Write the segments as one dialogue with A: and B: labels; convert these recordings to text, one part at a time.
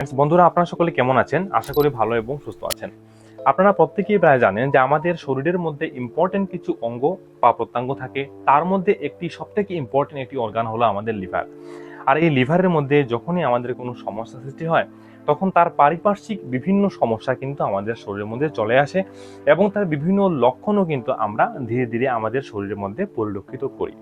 A: বন্ধুরা, আপনারা সকলে কেমন আছেন? আশা করি ভালো এবং সুস্থ আছেন। আপনারা প্রত্যেকেই প্রায় জানেন যে আমাদের শরীরের মধ্যে ইম্পর্টেন্ট কিছু অঙ্গ বা প্রত্যঙ্গ থাকে। তার মধ্যে একটি, সবথেকে ইম্পর্টেন্ট একটি অর্গান হলো আমাদের লিভার আর এই লিভারের মধ্যে যখনই আমাদের কোনো সমস্যা সৃষ্টি হয় তখন তার পারিপার্শ্বিক বিভিন্ন সমস্যা কিন্তু আমাদের শরীরের মধ্যে চলে আসে এবং তার বিভিন্ন লক্ষণও কিন্তু আমরা ধীরে ধীরে আমাদের শরীরের মধ্যে পরিলক্ষিত করি।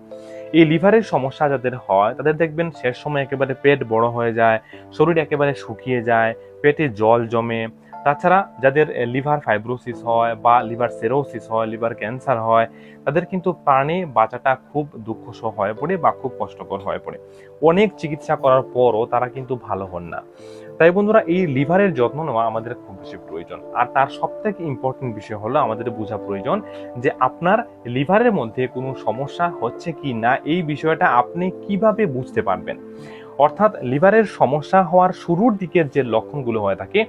A: এই লিভারের সমস্যা যাদের হয়, তাদের দেখবেন শেষ সময় একেবারে পেট বড় হয়ে যায়, শরীর একেবারে শুকিয়ে যায়, পেটে জল জমে। তাছাড়া যাদের লিভার ফাইব্রোসিস হয় বা লিভার সেরোসিস হয়, লিভার ক্যান্সার হয়, তাদের কিন্তু প্রাণে বাঁচাটা খুব দুঃখসহ হয়ে পড়ে বা খুব কষ্টকর হয়ে পড়ে। অনেক চিকিৎসা করার পরও তারা কিন্তু ভালো হন না। তাই বন্ধুরা, এই লিভারের যত্ন নেওয়া আমাদের খুব বেশি প্রয়োজন। আর তার সব থেকে ইম্পর্টেন্ট বিষয় হলো আমাদের বোঝা প্রয়োজন যে আপনার লিভারের মধ্যে কোনো সমস্যা হচ্ছে কি না, এই বিষয়টা আপনি কীভাবে বুঝতে পারবেন? অর্থাৎ লিভারের সমস্যা হওয়ার শুরুর দিকের যে লক্ষণগুলো হয়ে থাকে,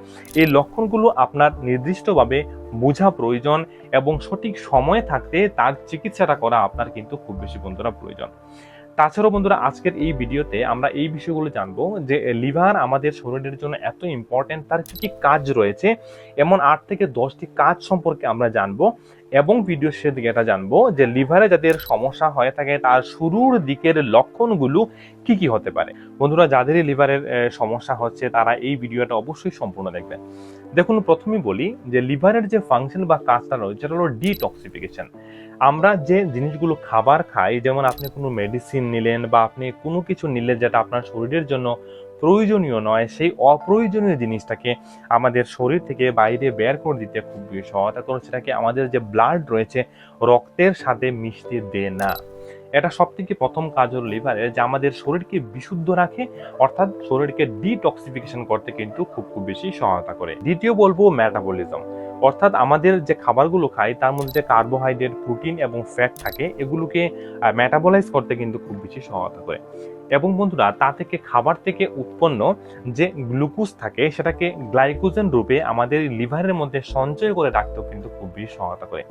A: এই লক্ষণগুলো আপনার নির্দিষ্টভাবে বোঝা প্রয়োজন এবং সঠিক সময়ে থাকতে তার চিকিৎসাটা করা আপনার কিন্তু খুব বেশি বন্ধুরা প্রয়োজন। তাছাড়াও বন্ধুরা, আজকের এই ভিডিওতে আমরা এই বিষয়গুলো জানব যে লিভার আমাদের শরীরের জন্য এত ইম্পর্টেন্ট তার কি কি কাজ রয়েছে। এমন আট থেকে দশটি কাজ সম্পর্কে আমরা জানব। এবং ভিডিও শেষের দিকে এটা জানব যে লিভারে যাদের সমস্যা হয়ে থাকে, তার শুরুর দিকের লক্ষণগুলো কি কি হতে পারে। বন্ধুরা, যাদেরই লিভারের সমস্যা হচ্ছে, তারা এই ভিডিওটা অবশ্যই সম্পূর্ণ দেখবেন। দেখুন, প্রথমেই বলি যে লিভারের যে ফাংশন বা কাজটা রয়েছে সেটা হলো ডিটক্সিফিকেশন আমরা যে জিনিসগুলো খাবার খাই, যেমন আপনি কোনো মেডিসিন নিলেন বা আপনি কোনো কিছু নিলেন যেটা আপনার শরীরের জন্য প্রয়োজনীয় নয়, সেই অপ্রয়োজনীয় জিনিসটাকে আমাদের শরীর থেকে বাইরে বের করে দিতে খুব বেশি সহায়তা করে সেটাকে আমাদের যে ব্লাড রয়েছে, রক্তের সাথে মিশতে দেয় না। এটা সব থেকে প্রথম কাজ হলো লিভারের যে আমাদের শরীরকে বিশুদ্ধ রাখে, অর্থাৎ শরীরকে ডিটক্সিফিকেশন করতে কিন্তু খুব খুব বেশি সহায়তা করে। দ্বিতীয় বলব ম্যাটাবলিজম অর্থাৎ আমাদের যে খাবারগুলো খাই, তার মধ্যে কার্বোহাইড্রেট প্রোটিন এবং ফ্যাট থাকে, এগুলোকে মেটাবলাইজ করতে কিন্তু খুব বেশি সহায়তা করে। এবং বন্ধুরা, তা থেকে খাবার থেকে উৎপন্ন যে গ্লুকোজ থাকে, সেটাকে গ্লাইকোজেন রূপে আমাদের লিভারের মধ্যে সঞ্চয় করে রাখতেও কিন্তু খুব বেশি সহায়তা করে।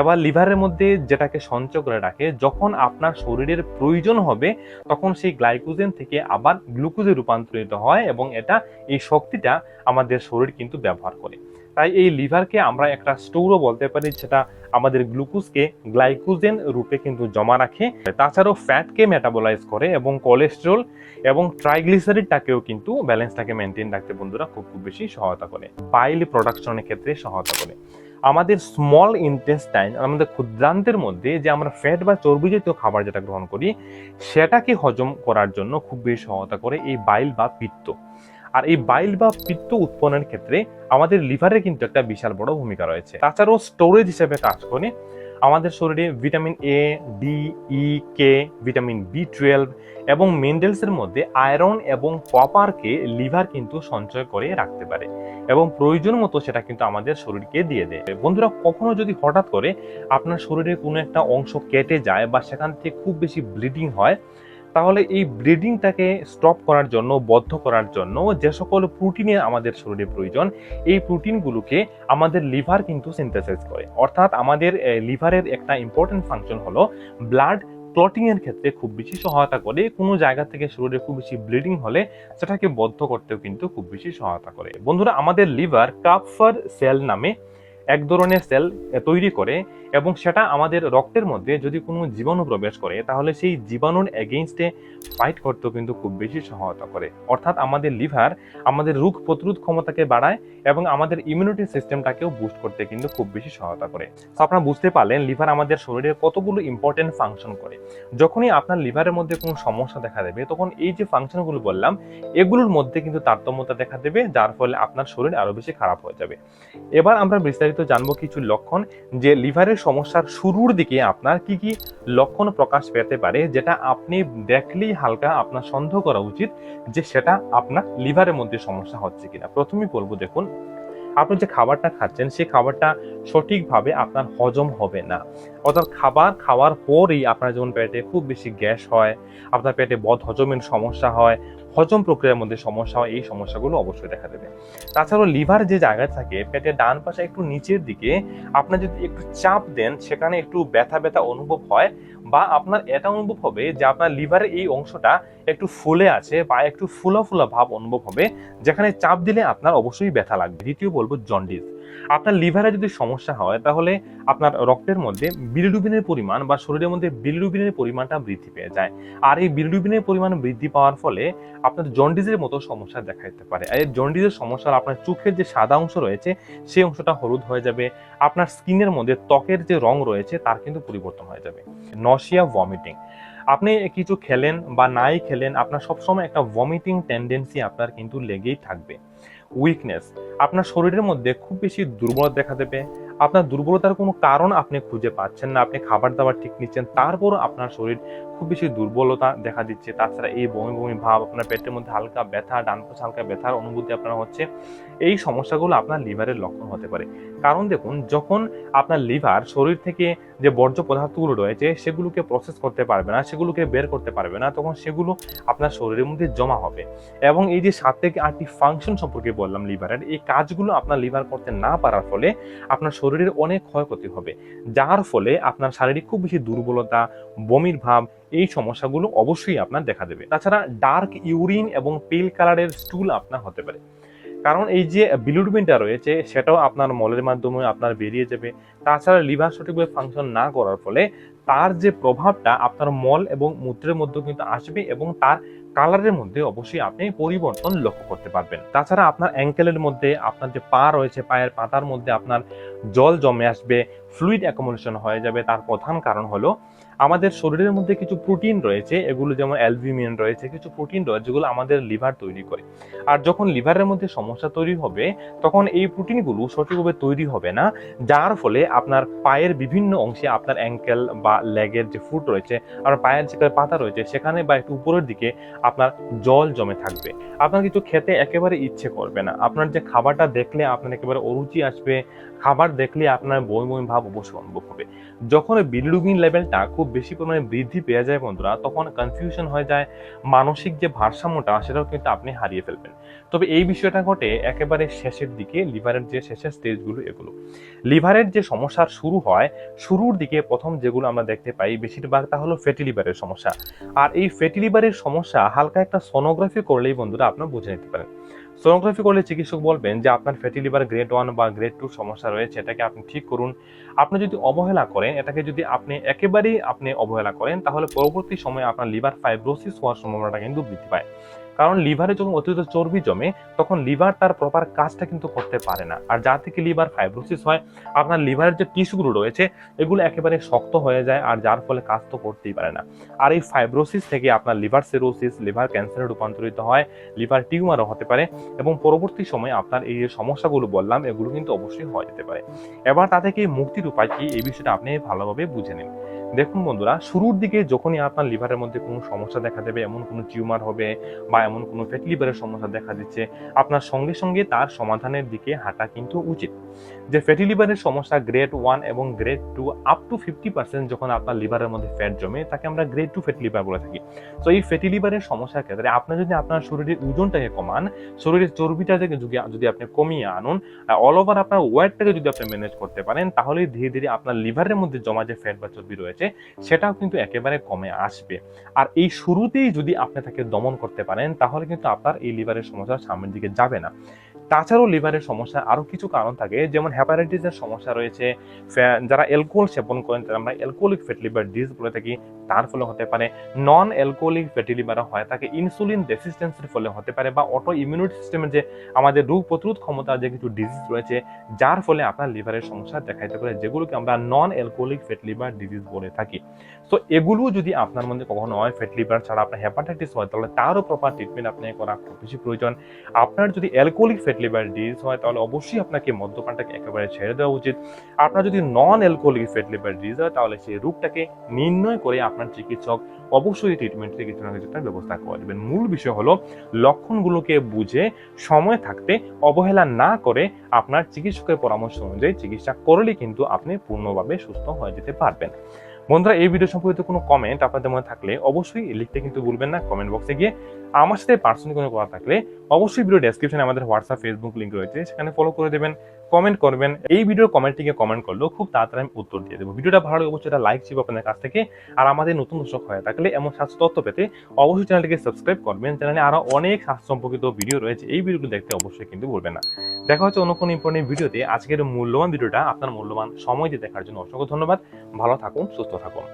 A: এবার লিভারের মধ্যে যেটাকে সঞ্চয় করে রাখে, যখন আপনার শরীরের প্রয়োজন হবে, তখন সেই গ্লাইকোজেন থেকে আবার গ্লুকোজে রূপান্তরিত হয় এবং এটা, এই শক্তিটা আমাদের শরীর কিন্তু ব্যবহার করে। তাই এই লিভারকে আমরা একটা স্টোরও বলতে পারি, যেটা আমাদের গ্লুকোজকে গ্লাইকোজেন রূপে কিন্তু জমা রাখে। তাছাড়াও ফ্যাটকে মেটাবলাইজ করে এবং কোলেস্টেরল এবং ট্রাইগ্লিসারিডটাকেও কিন্তু ব্যালেন্সটাকে মেনটেন রাখতে বন্ধুরা খুব খুব বেশি সহায়তা করে। বাইল প্রোডাকশনের ক্ষেত্রে সহায়তা করে। আমাদের স্মল ইন্টেস্টাইন আমাদের ক্ষুদ্রান্তের মধ্যে যে আমরা ফ্যাট বা চর্বি জাতীয় খাবার যেটা গ্রহণ করি, সেটাকে হজম করার জন্য খুব বেশি সহায়তা করে এই বাইল বা পিত্ত। আর এই বাইল বা পিত্ত উৎপন্নের ক্ষেত্রে আমাদের লিভারের কিন্তু একটা বিশাল বড় ভূমিকা রয়েছে। তাছাড়াও স্টোরেজ হিসেবে কাজ করে আমাদের শরীরে vitamin A D E K vitamin B twelve এবং মিনারেলসের মধ্যে আয়রন এবং কপারকে লিভার কিন্তু সঞ্চয় করে রাখতে পারে এবং প্রয়োজন মতো সেটা কিন্তু আমাদের শরীরকে দিয়ে দেয়। বন্ধুরা, কখনো যদি হঠাৎ করে আপনার শরীরে কোনো একটা অংশ কেটে যায় বা সেখান থেকে খুব বেশি ব্লিডিং হয় তাহলে এই ব্লিডিংটাকে স্টপ করার জন্য, বদ্ধ করার জন্য যে সকল প্রোটিনের আমাদের শরীরে প্রয়োজন, এই প্রোটিনগুলোকে আমাদের লিভার কিন্তু সিনথেসাইজ করে। অর্থাৎ আমাদের লিভারের একটা ইম্পর্টেন্ট ফাংশন হলো ব্লাড ক্লটিং এর ক্ষেত্রে খুব বেশি সহায়তা করে। কোনো জায়গা থেকে শরীরে খুব বেশি ব্লিডিং হলে সেটাকে বদ্ধ করতেও কিন্তু খুব বেশি সহায়তা করে। বন্ধুরা, আমাদের লিভার কাপফার সেল নামে এক ধরনের সেল তৈরি করে এবং সেটা আমাদের রক্তের মধ্যে যদি কোনো জীবাণু প্রবেশ করে, তাহলে সেই জীবাণুর এগেইনস্টে ফাইট করতেও কিন্তু খুব বেশি সহায়তা করে। অর্থাৎ আমাদের লিভার আমাদের রোগ প্রতিরোধ ক্ষমতাকে বাড়ায় এবং আমাদের ইমিউনিটি সিস্টেমটাকেও বুস্ট করতে কিন্তু খুব বেশি সহায়তা করে। তো আপনারা বুঝতে পারলেন লিভার আমাদের শরীরের কতগুলো ইম্পর্টেন্ট ফাংশন করে। যখনই আপনার লিভারের মধ্যে কোনো সমস্যা দেখা দেবে, তখন এই যে ফাংশনগুলো বললাম, এগুলোর মধ্যে কিন্তু তারতম্যতা দেখা দেবে, যার ফলে আপনার শরীর আরও বেশি খারাপ হয়ে যাবে। এবার আমরা বিস্তারিত জানব কিছু লক্ষণ যে লিভারের সমস্যার শুরুর দিকে আপনার কি কি লক্ষণ প্রকাশ পেতে পারে, যেটা আপনি দেখলেই হালকা আপনার সন্দেহ করা উচিত যে সেটা আপনার লিভারের মধ্যে সমস্যা হচ্ছে কিনা। প্রথমেই বলব দেখুন, আপনি যে খাবারটা খাচ্ছেন, সেই খাবারটা সঠিকভাবে আপনার হজম হবে না। অর্থাৎ খাবার খাওয়ার পরই আপনার যেমন পেটে খুব বেশি গ্যাস হয়, আপনার পেটে বদ হজমের সমস্যা হয় হজম প্রক্রিয়ার মধ্যে সমস্যা হয়, এই সমস্যাগুলো অবশ্যই দেখা দেবে। তাছাড়াও লিভার যে জায়গায় থাকে, পেটের ডান পাশে একটু নিচের দিকে আপনার যদি একটু চাপ দেন, সেখানে একটু ব্যথা ব্যথা অনুভব হয় বা আপনার এটা অনুভব হবে যে আপনার লিভারের এই অংশটা একটু ফুলে আছে বা একটু ফুলা ফুলা ভাব অনুভব হবে, যেখানে চাপ দিলে আপনার অবশ্যই ব্যথা লাগবে। দ্বিতীয় বলব জন্ডিস। আপনার লিভারে যদি সমস্যা হয়, তাহলে আপনার রক্তের মধ্যে বিলিরুবিনের পরিমাণ বা শরীরের মধ্যে বিলিরুবিনের পরিমাণটা বৃদ্ধি পেয়ে যায়। আর এই বিলিরুবিনের পরিমাণ বৃদ্ধি পাওয়ার ফলে আপনার জন্ডিসের মতো সমস্যা দেখা দিতে পারে। আর এই জন্ডিসের সমস্যা আপনার চোখের যে সাদা অংশ রয়েছে, সেই অংশটা হলুদ হয়ে যাবে। আপনার স্কিনের মধ্যে ত্বকের যে রং রয়েছে, তার কিন্তু পরিবর্তন হয়ে যাবে। নশিয়া ভমিটিং আপনি কিছু খেলেন বা নাই খেলেন, আপনার সবসময় একটা ভমিটিং টেন্ডেন্সি আপনার কিন্তু লেগেই থাকবে। উইকনেস আপনার শরীরের মধ্যে খুব বেশি দুর্বলতা দেখা দেবে। আপনার দুর্বলতার কোনো কারণ আপনি খুঁজে পাচ্ছেন না। আপনি খাবার দাবার ঠিক নিচ্ছেন। তারপরও আপনার শরীর খুব বেশি দুর্বলতা দেখা দিচ্ছে। তাছাড়া এই বমি বমি ভাব আপনার পেটের মধ্যে হালকা ব্যথা, ডান পাশে হালকা ব্যথার অনুভূতি আপনার হচ্ছে। এই সমস্যাগুলো আপনার লিভারের লক্ষণ হতে পারে। কারণ দেখুন, যখন আপনার লিভার শরীর থেকে যে বর্জ্য পদার্থগুলো রয়েছে, সেগুলোকে প্রসেস করতে পারবে না, সেগুলোকে বের করতে পারবে না, তখন সেগুলো আপনার শরীরের মধ্যে জমা হবে। এবং এই যে সাত থেকে আটটি ফাংশন সম্পর্কে বললাম লিভারের এই কাজগুলো আপনার লিভার করতে না পারার ফলে আপনার শরীরের অনেক ক্ষয়ক্ষতি হবে। যার ফলে আপনার শারীরিক খুব বেশি দুর্বলতা, বমির ভাব এই সমস্যাগুলো অবশ্যই আপনার দেখা দেবে। তাছাড়া ডার্ক ইউরিন এবং পেল কালারের স্টুল আপনার হতে পারে। কারণ এই যে বিলিরুবিনটা রয়েছে, সেটাও আপনার মলের মাধ্যমে আপনার বেরিয়ে যাবে। তাছাড়া লিভার সঠিকভাবে ফাংশন না করার ফলে তার যে প্রভাবটা আপনার মল এবং মূত্রের মধ্যে কিন্তু আসবে এবং তার কালারের মধ্যে অবশ্যই আপনি পরিবর্তন লক্ষ্য করতে পারবেন। তাছাড়া আপনার অ্যাঙ্কেলের মধ্যে আপনার যে পা রয়েছে, পায়ের পাতার মধ্যে আপনার জল জমে আসবে ফ্লুইড অ্যাকোমোডেশন হয়ে যাবে। তার প্রধান কারণ হলো আমাদের শরীরের মধ্যে কিছু প্রোটিন রয়েছে, এগুলো যেমন অ্যালবিউমিন রয়েছে, কিছু প্রোটিন রয়েছে, যেগুলো আমাদের লিভার তৈরি করে। আর যখন লিভারের মধ্যে সমস্যা তৈরি হবে, তখন এই প্রোটিনগুলো সঠিকভাবে তৈরি হবে না, যার ফলে আপনার পায়ের বিভিন্ন অংশে আপনার অ্যাঙ্কেল বা লেগের যে ফুট রয়েছে, আর পায়ের যেখানে পাতা রয়েছে, সেখানে বা একটু উপরের দিকে আপনার জল জমে থাকবে। আপনার কিছু খেতে একেবারে ইচ্ছে করবে না। আপনার যে খাবারটা দেখলে আপনার একেবারে অরুচি আসবে, খাবার দেখলে আপনার বই বই ভাব অবশ্যই অনুভব হবে। যখন বিলিরুবিন লেভেলটা খুব বেশি পরিমাণে বৃদ্ধি পেয়ে যায় বন্ধুরা, তখন কনফিউশন হয়ে যায়, মানসিক যে ভারসাম্যটা সেটাও কিন্তু আপনি হারিয়ে ফেলবেন। তবে এই বিষয়টা ঘটে একেবারে শেষের দিকে, লিভারের যে শেষের স্টেজগুলো এগুলো। লিভারের যে সমস্যার শুরু হয়, শুরুর দিকে প্রথম যেগুলো আমরা দেখতে পাই, বেশিরভাগ তা হলো ফ্যাটি লিভারের সমস্যা। আর এই ফ্যাটি লিভারের সমস্যা হালকা একটা সোনোগ্রাফি করলেই বন্ধুরা আপনারা বুঝে নিতে পারেন। সোনোগ্রাফি করলে চিকিৎসক বলবেন যে আপনার ফ্যাটি লিভার গ্রেড ওয়ান বা গ্রেড টু সমস্যা রয়েছে, এটাকে আপনি ঠিক করুন। আপনি যদি অবহেলা করেন, এটাকে যদি আপনি একেবারেই আপনি অবহেলা করেন, তাহলে পরবর্তী সময়ে আপনার লিভার ফাইব্রোসিস হওয়ার সম্ভাবনাটা কিন্তু বৃদ্ধি পায়। কারণ লিভারে যখন অতিরিক্ত চর্বি জমে, তখন লিভার তার প্রপার কাজটা কিন্তু করতে পারে না। আর যা থেকে লিভার ফাইব্রোসিস হয়, আপনার লিভারের যে টিস্যুগুলো রয়েছে, এগুলো একেবারে শক্ত হয়ে যায় আর যার ফলে কাজ তো করতেই পারে না। আর এই ফাইব্রোসিস থেকে আপনার লিভার সেরোসিস লিভার ক্যান্সারে রূপান্তরিত হয়, লিভার টিউমারও হতে পারে এবং পরবর্তী সময়ে আপনার এই যে সমস্যাগুলো বললাম, এগুলো কিন্তু অবশ্যই হয়ে যেতে পারে। এবার তা থেকে মুক্তির উপায় কি, এই বিষয়টা আপনি ভালোভাবে বুঝে নিন। দেখুন বন্ধুরা, শুরুর দিকে যখনই আপনার লিভারের মধ্যে কোনো সমস্যা দেখা দেবে, এমন কোনো টিউমার হবে বা এমন কোনো ফ্যাটি লিভারের সমস্যা দেখা দিচ্ছে, আপনার সঙ্গে সঙ্গে তার সমাধানের দিকে হাঁটা কিন্তু উচিত। যে ফ্যাটি লিভারের সমস্যা গ্রেড ওয়ান এবং grade two up to fifty percent যখন আপনার লিভারের মধ্যে ফ্যাট জমে, তাকে আমরা গ্রেড টু ফ্যাটি লিভার বলে থাকি। তো এই ফ্যাটি লিভারের সমস্যার ক্ষেত্রে আপনি যদি আপনার শরীরের ওজনটাকে কমান, শরীরের চর্বিটাকে যদি যদি আপনি কমিয়ে আনুন অল ওভার আপনার ওয়েটটাকে যদি আপনি ম্যানেজ করতে পারেন তাহলে ধীরে ধীরে আপনার লিভারের মধ্যে জমা যে ফ্যাট বা চর্বি রয়েছে সেটাও কিন্তু একেবারে কমে আসবে। আর এই শুরুতেই যদি আপনি তাকে দমন করতে পারেন, তাহলে কিন্তু আপনার এই লিভারের সমস্যা সামনের দিকে যাবে না। তাছাড়াও লিভারের সমস্যা আরও কিছু কারণ থাকে, যেমন হ্যাপাটাইটিসের সমস্যা রয়েছে যারা অ্যালকোহল সেবন করেন, তারা আমরা অ্যালকোহলিক ফ্যাটি লিভার ডিজিজ বলে থাকি, তার ফলে হতে পারে নন অ্যালকোহলিক ফ্যাটি লিভার হয়, তাকে ইনসুলিন রেসিস্টেন্সের ফলে হতে পারে, বা অটো ইমিউনিটি সিস্টেমের যে আমাদের রোগ প্রতিরোধ ক্ষমতার যে কিছু ডিজিজ রয়েছে, যার ফলে আপনার লিভারের সমস্যা দেখা দিতে পারে, যেগুলোকে আমরা non alcoholic fatty liver disease বলে থাকি। তো এগুলো যদি আপনার মধ্যে কখনো হয় ফ্যাটি লিভার ছাড়া আপনার হ্যাপাটাইটিস হয়, তাহলে তারও প্রপার ট্রিটমেন্ট আপনি করা খুব বেশি প্রয়োজন। আপনার যদি অ্যালকোহলিক ফ্যাটি লিভার ডিজিজ হয়, তাহলে অবশ্যই আপনাকে মদ্যপানটাকে একেবারে ছেড়ে দেওয়া উচিত। আপনার যদি non alcoholic fatty liver disease হয়, তাহলে সেই রোগটাকে নির্ণয় করে আপনার চিকিৎসক অবশ্যই ট্রিটমেন্টের কিছু না কিছু একটা ব্যবস্থা করে দেবেন। মূল বিষয় হলো, লক্ষণগুলোকে বুঝে, সময় থাকতে অবহেলা না করে আপনার চিকিৎসকের পরামর্শ অনুযায়ী চিকিৎসা করলে কিন্তু আপনি পূর্ণভাবে সুস্থ হয়ে যেতে পারবেন। বন্ধুরা, এই ভিডিও সম্পর্কিত কোনো কমেন্ট আপনাদের মনে থাকলে অবশ্যই লিখতে কিন্তু ভুলবেন না। কমেন্ট বক্সে গিয়ে আমার সাথে পার্সোনালি কোনো কথা থাকলে অবশ্যই ভিডিও ডেসক্রিপশনে আমাদের হোয়াটসঅ্যাপ ফেসবুক লিঙ্ক রয়েছে। সেখানে ফলো করে দেবেন। কমেন্ট করবেন, এই ভিডিওর কমেন্টটিকে কমেন্ট করলেও খুব তাড়াতাড়ি আমি উত্তর দিয়ে দেবো। ভিডিওটা ভালো লাগে অবশ্যই এটা লাইক ছিল আপনাদের কাছ থেকে। আর আমাদের নতুন দর্শক হয়ে থাকলে এমন স্বাস্থ্য তথ্য পেতে অবশ্যই চ্যানেলটিকে সাবস্ক্রাইব করবেন। চ্যানেলে আরও অনেক স্বাস্থ্য সম্পর্কিত ভিডিও রয়েছে। এই ভিডিওগুলো দেখতে অবশ্যই কিন্তু ভুলবেন না। দেখা হচ্ছে অন্য কোনো ইম্পর্টেন্ট ভিডিওতে আজকের মূল্যবান ভিডিওটা আপনার মূল্যবান সময় দিয়ে দেখার জন্য অসংখ্য ধন্যবাদ। ভালো থাকুন, সুস্থ থাকুন।